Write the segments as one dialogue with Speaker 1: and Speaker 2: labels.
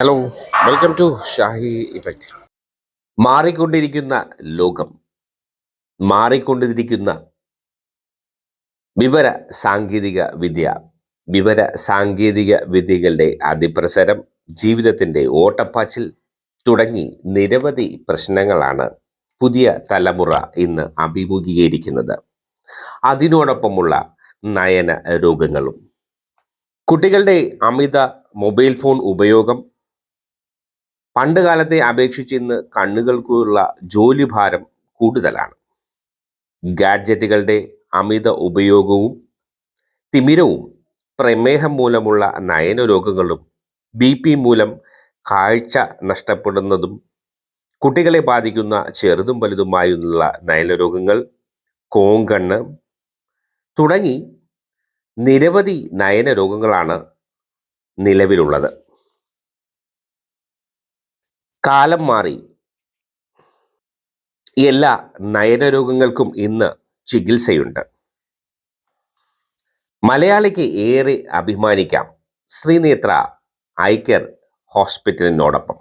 Speaker 1: Hello welcome to Shahi effect മാറിക്കൊണ്ടിരിക്കുന്ന ലോകം മാറിക്കൊണ്ടിരിക്കുന്ന വിവര സാങ്കേതിക വിദ്യ വിവര സാങ്കേതിക വിദ്യകളുടെ അതിപ്രസരം ജീവിതത്തിന്റെ ഓട്ടപ്പാച്ചിൽ തുടങ്ങി നിരവധി പ്രശ്നങ്ങളാണ് പുതിയ തലമുറ ഇന്ന് അഭിമുഖീകരിക്കുന്നത്. അതിനോടൊപ്പമുള്ള നയന രോഗങ്ങളും. കുട്ടികളുടെ അമിത മൊബൈൽ ഫോൺ ഉപയോഗം പണ്ട് കാലത്തെ അപേക്ഷിച്ച് ഇന്ന് കണ്ണുകൾക്കുള്ള ജോലിഭാരം കൂടുതലാണ്. ഗാഡ്ജറ്റുകളുടെ അമിത ഉപയോഗവും തിമിരവും പ്രമേഹം മൂലമുള്ള നയനരോഗങ്ങളും ബി പി മൂലം കാഴ്ച നഷ്ടപ്പെടുന്നതും കുട്ടികളെ ബാധിക്കുന്ന ചെറുതും വലുതുമായുള്ള നയനരോഗങ്ങൾ കോങ്കണ്ണ് തുടങ്ങി നിരവധി നയനരോഗങ്ങളാണ് നിലവിലുള്ളത്. കാലം മാറി. എല്ലാ നയനരോഗങ്ങൾക്കും ഇന്ന് ചികിത്സയുണ്ട്. മലയാളിക്ക് ഏറെ അഭിമാനിക്കാം ശ്രീനേത്ര ഐക്കർ ഹോസ്പിറ്റലിനോടൊപ്പം.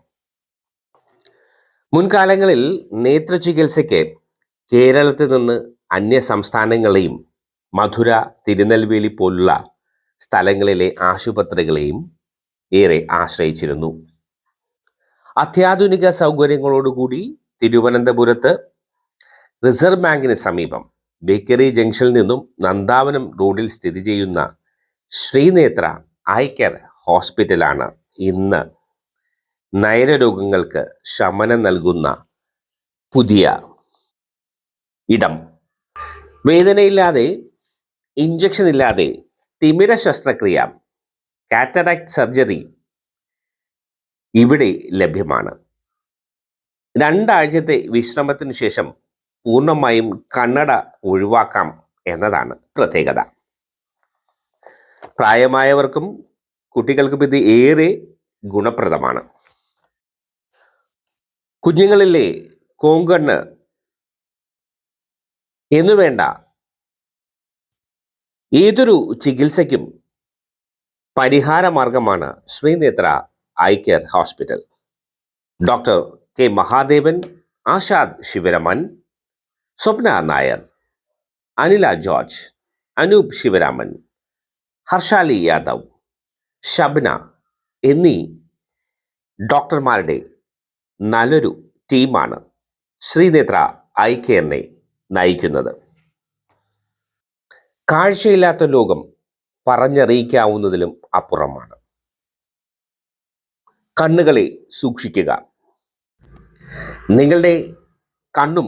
Speaker 1: മുൻകാലങ്ങളിൽ നേത്ര ചികിത്സയ്ക്ക് കേരളത്തിൽ നിന്ന് അന്യ സംസ്ഥാനങ്ങളെയും മധുര തിരുനെൽവേലി പോലുള്ള സ്ഥലങ്ങളിലെ ആശുപത്രികളെയും ഏറെ ആശ്രയിച്ചിരുന്നു. അത്യാധുനിക സൗകര്യങ്ങളോടുകൂടി തിരുവനന്തപുരത്ത് റിസർവ് ബാങ്കിന് സമീപം ബേക്കറി ജംഗ്ഷനിൽ നിന്നും നന്ദാവനം റോഡിൽ സ്ഥിതി ചെയ്യുന്ന ശ്രീനേത്ര ഐ കെയർ ഹോസ്പിറ്റലാണ് ഇന്ന് നയനരോഗങ്ങൾക്ക് ശമനം നൽകുന്ന പുതിയ ഇടം. വേദനയില്ലാതെ ഇഞ്ചക്ഷൻ ഇല്ലാതെ തിമിര ശസ്ത്രക്രിയ കാറ്ററാക്ട് സർജറി ഇവിടെ ലഭ്യമാണ്. രണ്ടാഴ്ചത്തെ വിശ്രമത്തിനു ശേഷം പൂർണമായും കണ്ണട ഒഴിവാക്കാം എന്നതാണ് പ്രത്യേകത. പ്രായമായവർക്കും കുട്ടികൾക്കും ഇത് ഏറെ ഗുണപ്രദമാണ്. കുഞ്ഞുങ്ങളിലെ കോങ്കണ്ണ് എന്നുവേണ്ട ഏതൊരു ചികിത്സയ്ക്കും പരിഹാരമാർഗമാണ് Sreenethra eye care hospital. Doctor K Mahadevan Ashad Sivaraman Swapna Nair Anila George Anoop Sivaraman Harshali Yadav Shabna എന്നീ ഡോക്ടർമാരുടെ നല്ലൊരു ടീമാണ് ശ്രീനേത്ര ഐ കെയറിനെ നയിക്കുന്നത്. കാഴ്ചയില്ലാത്ത ലോകം പറഞ്ഞറിയിക്കാവുന്നതിലും അപ്പുറമാണ്. കണ്ണുകളെ സൂക്ഷിക്കുക. നിങ്ങളുടെ കണ്ണും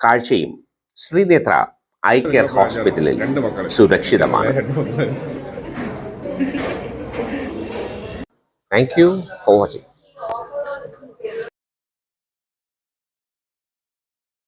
Speaker 1: കാഴ്ചയും ശ്രീനേത്ര ഐ കെയർ ഹോസ്പിറ്റലിൽ സുരക്ഷിതമാണ്. Thank you for watching